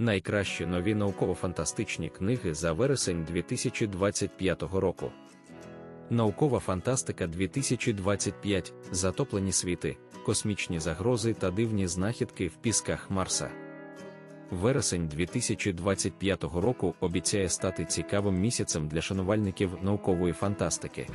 Найкращі нові науково-фантастичні книги за вересень 2025 року. Наукова фантастика 2025. Затоплені світи, космічні загрози та дивні знахідки в пісках Марса. Вересень 2025 року обіцяє стати цікавим місяцем для шанувальників наукової фантастики.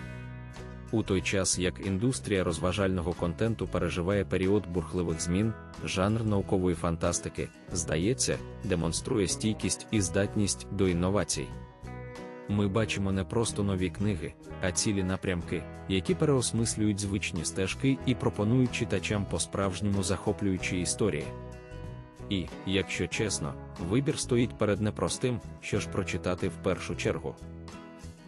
У той час як індустрія розважального контенту переживає період бурхливих змін, жанр наукової фантастики, здається, демонструє стійкість і здатність до інновацій. Ми бачимо не просто нові книги, а цілі напрямки, які переосмислюють звичні стежки і пропонують читачам по-справжньому захоплюючі історії. І, якщо чесно, вибір стоїть перед непростим, що ж прочитати в першу чергу.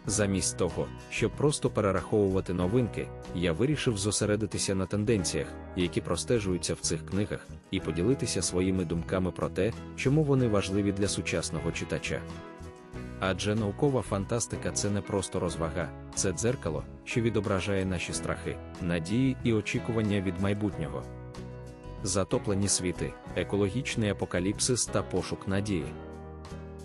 Замість того, щоб просто перераховувати новинки, я вирішив зосередитися на тенденціях, які простежуються в цих книгах, і поділитися своїми думками про те, чому вони важливі для сучасного читача. Адже наукова фантастика це не просто розвага, це дзеркало, що відображає наші страхи, надії і очікування від майбутнього. Затоплені світи, екологічний апокаліпсис та пошук надії.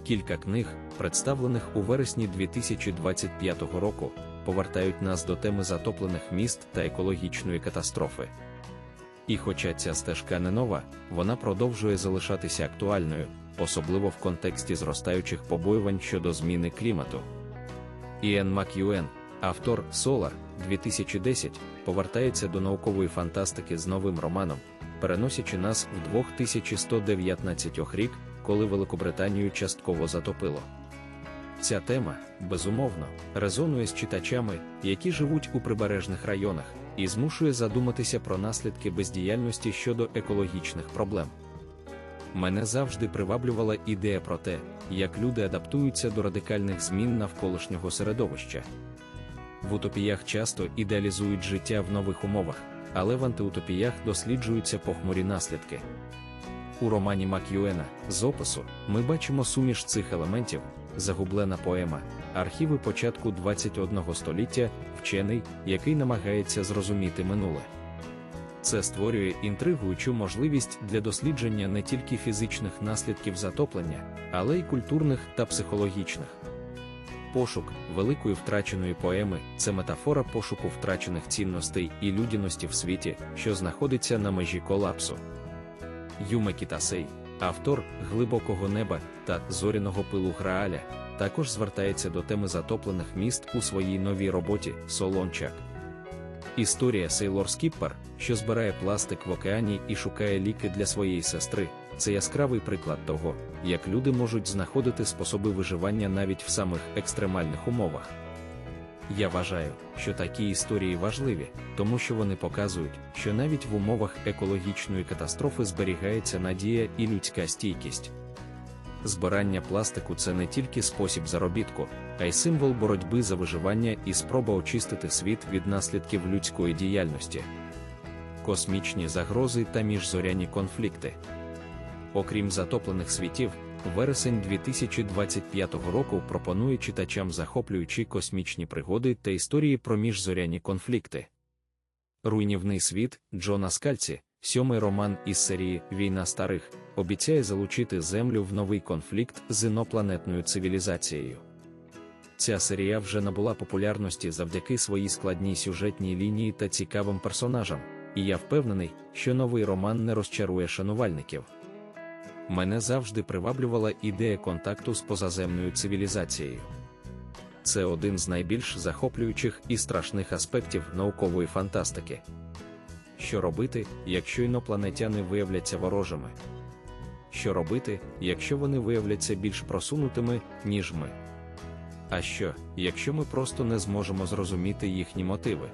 Кілька книг, представлених у вересні 2025 року, повертають нас до теми затоплених міст та екологічної катастрофи. І хоча ця стежка не нова, вона продовжує залишатися актуальною, особливо в контексті зростаючих побоювань щодо зміни клімату. Іен Мак'юен, автор Solar 2010, повертається до наукової фантастики з новим романом, переносячи нас в 2119 рік, коли Великобританію частково затопило. Ця тема, безумовно, резонує з читачами, які живуть у прибережних районах, і змушує задуматися про наслідки бездіяльності щодо екологічних проблем. Мене завжди приваблювала ідея про те, як люди адаптуються до радикальних змін навколишнього середовища. В утопіях часто ідеалізують життя в нових умовах, але в антиутопіях досліджуються похмурі наслідки. У романі Мак'юена з опису ми бачимо суміш цих елементів, загублена поема, архіви початку 21 століття, вчений, який намагається зрозуміти минуле. Це створює інтригуючу можливість для дослідження не тільки фізичних наслідків затоплення, але й культурних та психологічних. Пошук великої втраченої поеми це метафора пошуку втрачених цінностей і людяності в світі, що знаходиться на межі колапсу. Юме Кітасей, автор глибокого неба та зоряного пилу Грааля, також звертається до теми затоплених міст у своїй новій роботі Солончак. Історія Сейлор Скіппер, що збирає пластик в океані і шукає ліки для своєї сестри, це яскравий приклад того, як люди можуть знаходити способи виживання навіть в самих екстремальних умовах. Я вважаю, що такі історії важливі, тому що вони показують, що навіть в умовах екологічної катастрофи зберігається надія і людська стійкість. Збирання пластику це не тільки спосіб заробітку, а й символ боротьби за виживання і спроба очистити світ від наслідків людської діяльності, космічні загрози та міжзоряні конфлікти. Окрім затоплених світів, вересень 2025 року пропонує читачам захоплюючі космічні пригоди та історії про міжзоряні конфлікти. Руйнівний світ Джона Скальці, сьомий роман із серії Війна старих, обіцяє залучити Землю в новий конфлікт з інопланетною цивілізацією. Ця серія вже набула популярності завдяки своїй складній сюжетній лінії та цікавим персонажам, і я впевнений, що новий роман не розчарує шанувальників. Мене завжди приваблювала ідея контакту з позаземною цивілізацією. Це один з найбільш захоплюючих і страшних аспектів наукової фантастики. Що робити, якщо інопланетяни виявляться ворожими? Що робити, якщо вони виявляться більш просунутими, ніж ми? А що, якщо ми просто не зможемо зрозуміти їхні мотиви?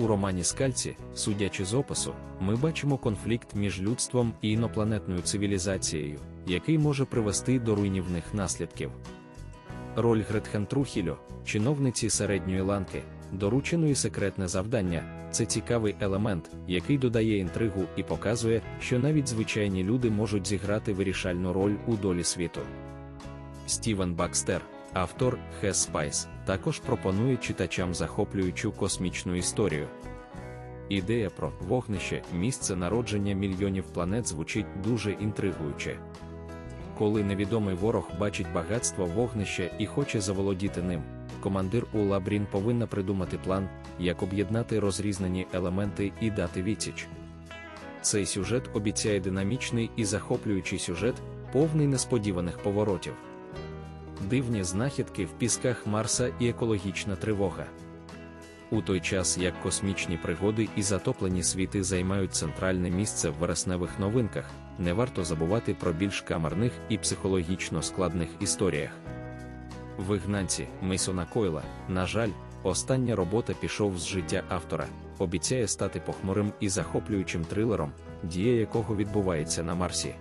У романі Скальці, судячи з опису, ми бачимо конфлікт між людством і інопланетною цивілізацією, який може привести до руйнівних наслідків. Роль Гретхен Трухільо, чиновниці середньої ланки, дорученої секретне завдання, це цікавий елемент, який додає інтригу і показує, що навіть звичайні люди можуть зіграти вирішальну роль у долі світу. Стівен Бакстер, автор Хес Спайс, також пропонує читачам захоплюючу космічну історію. Ідея про вогнище, місце народження мільйонів планет звучить дуже інтригуюче. Коли невідомий ворог бачить багатство вогнища і хоче заволодіти ним, командир Ула Брін повинна придумати план, як об'єднати розрізнені елементи і дати відсіч. Цей сюжет обіцяє динамічний і захоплюючий сюжет, повний несподіваних поворотів. Дивні знахідки в пісках Марса і екологічна тривога. У той час як космічні пригоди і затоплені світи займають центральне місце в вересневих новинках, не варто забувати про більш камерних і психологічно складних історіях. Вигнанці Мейсона Койла, на жаль, остання робота пішов з життя автора, обіцяє стати похмурим і захоплюючим трилером, дія якого відбувається на Марсі.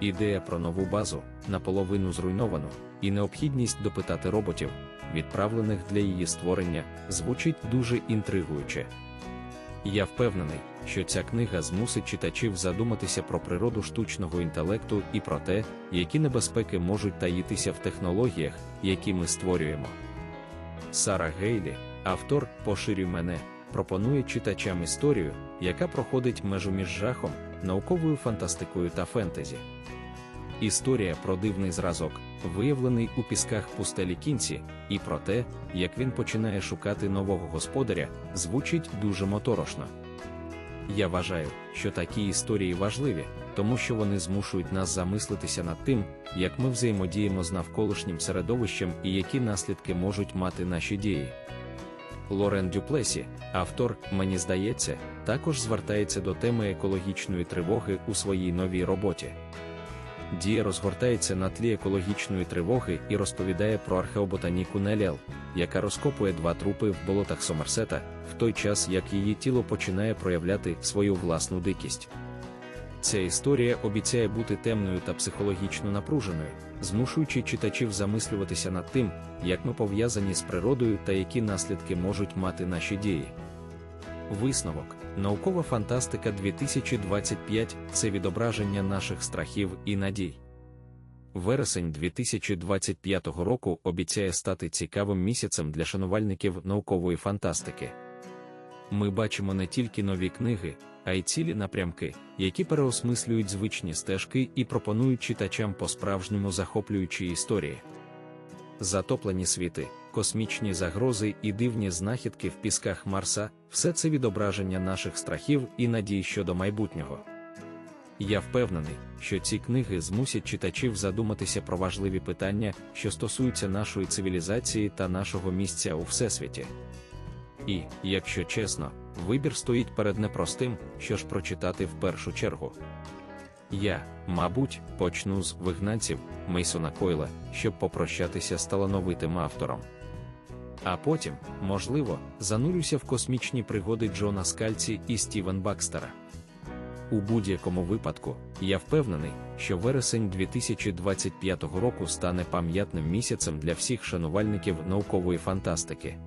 Ідея про нову базу, наполовину зруйновану, і необхідність допитати роботів, відправлених для її створення, звучить дуже інтригуюче. Я впевнений, що ця книга змусить читачів задуматися про природу штучного інтелекту і про те, які небезпеки можуть таїтися в технологіях, які ми створюємо. Сара Гейлі, автор Поширюй мене, пропонує читачам історію, яка проходить межу між жахом, науковою фантастикою та фентезі. Історія про дивний зразок, виявлений у пісках пустелі кінці, і про те, як він починає шукати нового господаря, звучить дуже моторошно. Я вважаю, що такі історії важливі, тому що вони змушують нас замислитися над тим, як ми взаємодіємо з навколишнім середовищем і які наслідки можуть мати наші дії. Лорен Дюплесі, автор, мені здається, також звертається до теми екологічної тривоги у своїй новій роботі. Дія розгортається на тлі екологічної тривоги і розповідає про археоботаніку Неліал, яка розкопує два трупи в болотах Сомерсета, в той час як її тіло починає проявляти свою власну дикість. Ця історія обіцяє бути темною та психологічно напруженою, змушуючи читачів замислюватися над тим, як ми пов'язані з природою та які наслідки можуть мати наші дії. Висновок наукова фантастика 2025 це відображення наших страхів і надій. Вересень 2025 року обіцяє стати цікавим місяцем для шанувальників наукової фантастики. Ми бачимо не тільки нові книги, а й цілі напрямки, які переосмислюють звичні стежки і пропонують читачам по-справжньому захоплюючі історії. Затоплені світи, космічні загрози і дивні знахідки в пісках Марса все це відображення наших страхів і надій щодо майбутнього. Я впевнений, що ці книги змусять читачів задуматися про важливі питання, що стосуються нашої цивілізації та нашого місця у всесвіті. І, якщо чесно, вибір стоїть перед непростим, що ж прочитати в першу чергу. Я, мабуть, почну з вигнанців Мейсона Койла, щоб попрощатися з талановитим автором. А потім, можливо, занурюся в космічні пригоди Джона Скальці і Стівен Бакстера. У будь-якому випадку, я впевнений, що вересень 2025 року стане пам'ятним місяцем для всіх шанувальників наукової фантастики.